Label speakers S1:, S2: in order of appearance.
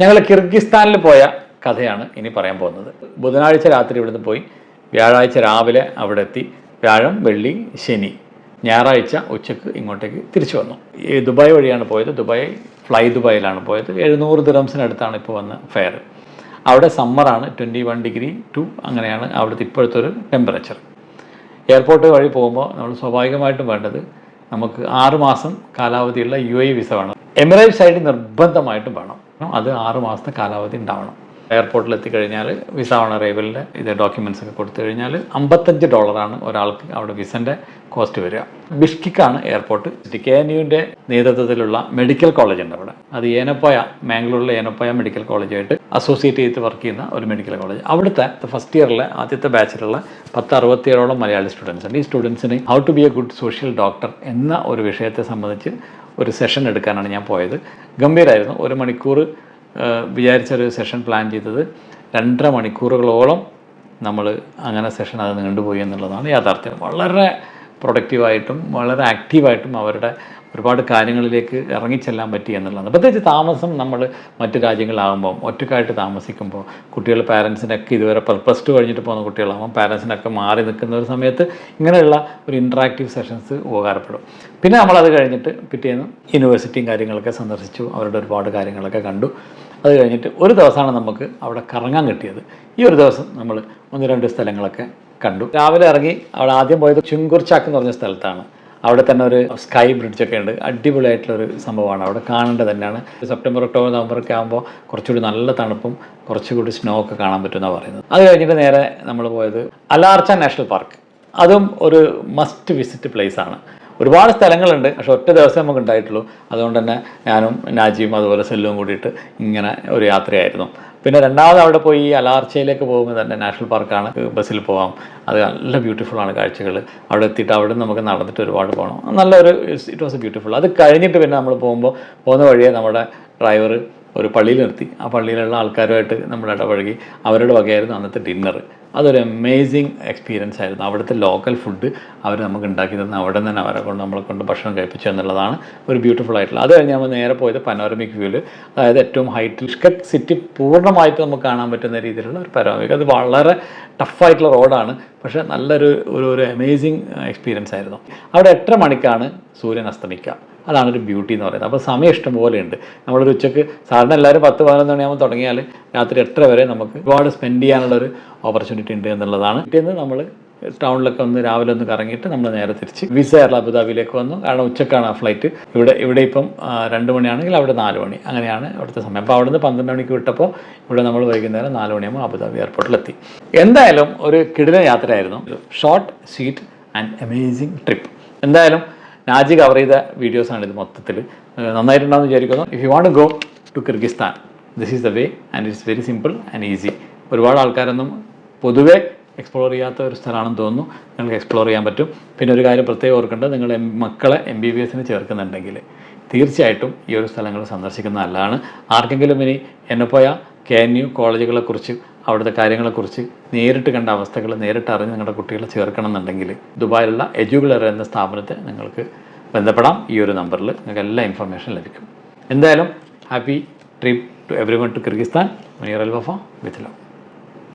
S1: ഞങ്ങൾ കിർഗിസ്ഥാനിൽ പോയ കഥയാണ് ഇനി പറയാൻ പോകുന്നത്. ബുധനാഴ്ച രാത്രി ഇവിടുന്ന് പോയി. വ്യാഴാഴ്ച രാവിലെ അവിടെ എത്തി. വ്യാഴം വെള്ളി ശനി. ഞായറാഴ്ച ഉച്ചയ്ക്ക് ഇങ്ങോട്ടേക്ക് തിരിച്ചു വന്നു. ഈ ദുബായ് വഴിയാണ് പോയത്. ദുബായ് ഫ്ലൈ ദുബായിലാണ് പോയത്. എഴുന്നൂറ് ദിറംസിനടുത്താണ് ഇപ്പോൾ വന്ന ഫെയർ. അവിടെ സമ്മറാണ് ട്വന്റി വൺ ഡിഗ്രി ടു അങ്ങനെയാണ് അവിടുത്തെ ഇപ്പോഴത്തെ ഒരു ടെമ്പറേച്ചർ എയർപോർട്ട് വഴി പോകുമ്പോൾ നമ്മൾ സ്വാഭാവികമായിട്ടും വേണ്ടത് നമുക്ക് ആറുമാസം കാലാവധിയുള്ള യു എ വിസ വേണം. എമിറേറ്റ്സ് ആയിട്ട് നിർബന്ധമായിട്ടും വേണം. അത് ആറുമാസത്തെ കാലാവധി ഉണ്ടാവണം. എയർപോർട്ടിൽ എത്തിക്കഴിഞ്ഞാൽ വിസ ഓൺ അറൈവലിന്റെ ഇത് ഡോക്യുമെന്റ്സ് ഒക്കെ കൊടുത്തു കഴിഞ്ഞാൽ അമ്പത്തഞ്ച് ഡോളറാണ് ഒരാൾക്ക് അവിടെ വിസന്റെ കോസ്റ്റ് വരിക. ബിഷ്കിക്കാണ് എയർപോർട്ട് കെ എൻ യുവിന്റെ നേതൃത്വത്തിലുള്ള മെഡിക്കൽ കോളേജ് ഉണ്ട് അവിടെ. അത് ഏനപ്പോയ മാംഗ്ലൂരിലെ ഏനപ്പോയ മെഡിക്കൽ കോളേജായിട്ട് അസോസിയേറ്റ് ചെയ്ത് വർക്ക് ചെയ്യുന്ന ഒരു മെഡിക്കൽ കോളേജ് അവിടുത്തെ ഫസ്റ്റ് ഇയറിലെ ആദ്യത്തെ ബാച്ചിലുള്ള പത്ത് അറുപത്തിയേഴോളം മലയാളി സ്റ്റുഡൻസ് ഉണ്ട്. ഈ സ്റ്റുഡൻസിന് how to be a good social doctor എന്ന ഒരു വിഷയത്തെ സംബന്ധിച്ച് ഒരു സെഷൻ എടുക്കാനാണ് ഞാൻ പോയത്. ഗംഭീരമായിരുന്നു ഒരു മണിക്കൂർ വിചാരിച്ചൊരു സെഷൻ പ്ലാൻ ചെയ്തത്. രണ്ടര മണിക്കൂറുകളോളം നമ്മൾ അങ്ങനെ സെഷൻ അത് നീണ്ടുപോയി എന്നുള്ളതാണ് യാഥാർത്ഥ്യം. വളരെ പ്രൊഡക്റ്റീവായിട്ടും വളരെ ആക്റ്റീവായിട്ടും അവരുടെ ഒരുപാട് കാര്യങ്ങളിലേക്ക് ഇറങ്ങിച്ചെല്ലാൻ പറ്റി എന്നുള്ളതാണ്. പ്രത്യേകിച്ച് താമസം നമ്മൾ മറ്റു രാജ്യങ്ങളിലാകുമ്പോൾ ഒറ്റക്കായിട്ട് താമസിക്കുമ്പോൾ കുട്ടികൾ പാരൻസിനൊക്കെ ഇതുവരെ പ്ലസ് ടു കഴിഞ്ഞിട്ട് പോകുന്ന കുട്ടികളാകുമ്പോൾ പാരൻസിനൊക്കെ മാറി നിൽക്കുന്ന ഒരു സമയത്ത് ഇങ്ങനെയുള്ള ഒരു ഇൻട്രാക്റ്റീവ് സെഷൻസ് ഉപകാരപ്പെടും. പിന്നെ നമ്മളത് കഴിഞ്ഞിട്ട് പിറ്റേന്ന് യൂണിവേഴ്സിറ്റിയും കാര്യങ്ങളൊക്കെ സന്ദർശിച്ചു. അവരുടെ ഒരുപാട് കാര്യങ്ങളൊക്കെ കണ്ടു. അത് കഴിഞ്ഞിട്ട് ഒരു ദിവസമാണ് നമുക്ക് അവിടെ കറങ്ങാൻ കിട്ടിയത്. ഈ ഒരു ദിവസം നമ്മൾ ഒന്ന് രണ്ട് സ്ഥലങ്ങളൊക്കെ കണ്ടു. രാവിലെ ഇറങ്ങി അവിടെ ആദ്യം പോയത് ചുങ്കുർച്ചാക്ക് എന്ന് പറഞ്ഞ സ്ഥലത്താണ്. അവിടെ തന്നെ ഒരു സ്കൈ ബ്രിഡ്ജ് ഒക്കെ ഉണ്ട്. അടിപൊളിയായിട്ടുള്ളൊരു സംഭവമാണ്. അവിടെ കാണേണ്ടത് തന്നെയാണ്. സെപ്റ്റംബർ ഒക്ടോബർ നവംബർ ഒക്കെ ആകുമ്പോൾ കുറച്ചുകൂടി നല്ല തണുപ്പും കുറച്ചുകൂടി സ്നോ ഒക്കെ കാണാൻ പറ്റുമെന്നാണ് പറയുന്നത്. അത് കഴിഞ്ഞിട്ട് നേരെ നമ്മൾ പോയത് അലാർച്ച നാഷണൽ പാർക്ക്. അതും ഒരു മസ്റ്റ് വിസിറ്റ് പ്ലേസ് ആണ്. ഒരുപാട് സ്ഥലങ്ങളുണ്ട്. പക്ഷെ ഒറ്റ ദിവസം നമുക്ക് ഉണ്ടായിട്ടുള്ളൂ അതുകൊണ്ട് തന്നെ ഞാനും നാജിയും അതുപോലെ സെല്ലും കൂടിയിട്ട് ഇങ്ങനെ ഒരു യാത്രയായിരുന്നു. പിന്നെ രണ്ടാമത് അവിടെ പോയി അലാർച്ചയിലേക്ക് പോകുമ്പോൾ തന്നെ നാഷണൽ പാർക്കാണ്. ബസ്സിൽ പോകാം അത് നല്ല ബ്യൂട്ടിഫുൾ ആണ് കാഴ്ചകൾ. അവിടെ എത്തിയിട്ട് അവിടെ നമുക്ക് നടന്നിട്ട് ഒരുപാട് പോകണം. നല്ലൊരു ഇറ്റ് വാസ് ബ്യൂട്ടിഫുൾ അത് കഴിഞ്ഞിട്ട് പിന്നെ നമ്മൾ പോകുമ്പോൾ പോകുന്ന വഴിയെ നമ്മുടെ ഡ്രൈവർ ഒരു പള്ളിയിൽ നിർത്തി. ആ പള്ളിയിലുള്ള ആൾക്കാരുമായിട്ട് നമ്മൾ ഇടപഴകി അവരുടെ വകയായിരുന്നു അന്നത്തെ ഡിന്നർ അതൊരു അമേസിങ് എക്സ്പീരിയൻസ് ആയിരുന്നു. അവിടുത്തെ ലോക്കൽ ഫുഡ് അവർ നമുക്ക് ഉണ്ടാക്കി തന്നെ അവിടെ തന്നെ അവരെ കൊണ്ട് നമ്മളെ കൊണ്ട് ഭക്ഷണം കഴിപ്പിച്ചു എന്നുള്ളതാണ് ഒരു ബ്യൂട്ടിഫുൾ ആയിട്ടുള്ള. അത് കഴിഞ്ഞ് നമ്മൾ നേരെ പോയത് പനോരമിക് വ്യൂവിൽ അതായത് ഏറ്റവും ഹൈറ്റ് ലിഷ്കറ്റ് സിറ്റി പൂർണമായിട്ട് നമുക്ക് കാണാൻ പറ്റുന്ന രീതിയിലുള്ള ഒരു പനോരമിക് അത് വളരെ ടഫായിട്ടുള്ള റോഡാണ് പക്ഷേ നല്ലൊരു ഒരു ഒരു അമേസിങ് എക്സ്പീരിയൻസ് ആയിരുന്നു. അവിടെ എട്ടര മണിക്കാണ് സൂര്യൻ അസ്തമിക്കുക. അതാണ് ഒരു ബ്യൂട്ടി എന്ന് പറയുന്നത്. അപ്പോൾ സമയം ഇഷ്ടം പോലെ ഉണ്ട് നമ്മളൊരു ഉച്ചയ്ക്ക് സാധാരണ എല്ലാവരും പത്ത് പതിനൊന്ന് മണിയാകുമ്പോൾ തുടങ്ങിയാൽ രാത്രി എട്ടര വരെ നമുക്ക് ഒരുപാട് സ്പെൻഡ് ചെയ്യാനുള്ള ഒരു ഓപ്പർച്യൂണിറ്റി ഉണ്ട് എന്നുള്ളതാണ്. പിറ്റേന്ന് നമ്മൾ ടൗണിലൊക്കെ ഒന്ന് രാവിലെ ഒന്ന് കറങ്ങിയിട്ട് നമ്മൾ നേരെ തിരിച്ച് വിസ എയർ അബുദാബിയിലേക്ക് വന്നു. കാരണം ഉച്ചക്കാണ് ആ ഫ്ലൈറ്റ് ഇവിടെ ഇവിടെ ഇപ്പം രണ്ട് മണിയാണെങ്കിൽ അവിടെ നാല് മണി. അങ്ങനെയാണ് അവിടുത്തെ സമയം. അപ്പോൾ അവിടുന്ന് പന്ത്രണ്ട് മണിക്ക് വിട്ടപ്പോൾ ഇവിടെ നമ്മൾ വൈകുന്നേരം നാല് മണിയാകുമ്പോൾ അബുദാബി എയർപോർട്ടിലെത്തി എന്തായാലും ഒരു കിടിലൻ യാത്രയായിരുന്നു. Short sweet and amazing trip എന്തായാലും നാജി കവർ ചെയ്ത വീഡിയോസാണ് ഇത് മൊത്തത്തിൽ. നന്നായിട്ടുണ്ടാകുമെന്ന് വിചാരിക്കുന്നു. If you want go to Kyrgyzstan this is the way and it's very simple and easy ഒരുപാട് ആൾക്കാരൊന്നും പൊതുവേ എക്സ്പ്ലോർ ചെയ്യാത്ത ഒരു സ്ഥലമാണെന്ന് തോന്നുന്നു. നിങ്ങൾക്ക് എക്സ്പ്ലോർ ചെയ്യാൻ പറ്റും. പിന്നെ ഒരു കാര്യം പ്രത്യേകം ഓർക്കേണ്ടത് നിങ്ങൾ മക്കളെ എം ബി ബി എസിന് ചേർക്കുന്നുണ്ടെങ്കിൽ തീർച്ചയായിട്ടും ഈ ഒരു സ്ഥലങ്ങൾ സന്ദർശിക്കുന്ന നല്ലതാണ്. ആർക്കെങ്കിലും ഇനി എന്നെപ്പോയ കെ എൻ യു കോളേജുകളെക്കുറിച്ച് അവിടുത്തെ കാര്യങ്ങളെക്കുറിച്ച് നേരിട്ട് കണ്ട അവസ്ഥകൾ നേരിട്ട് അറിഞ്ഞ് നിങ്ങളുടെ കുട്ടികളെ ചേർക്കണം എന്നുണ്ടെങ്കിൽ ദുബായിലുള്ള എജുബിളർ എന്ന സ്ഥാപനത്തെ നിങ്ങൾക്ക് ബന്ധപ്പെടാം. ഈ ഒരു നമ്പറിൽ നിങ്ങൾക്ക് എല്ലാ ഇൻഫർമേഷൻ ലഭിക്കും. എന്തായാലും happy trip to everyone to Kyrgyzstan Maniyar Al Wafa with love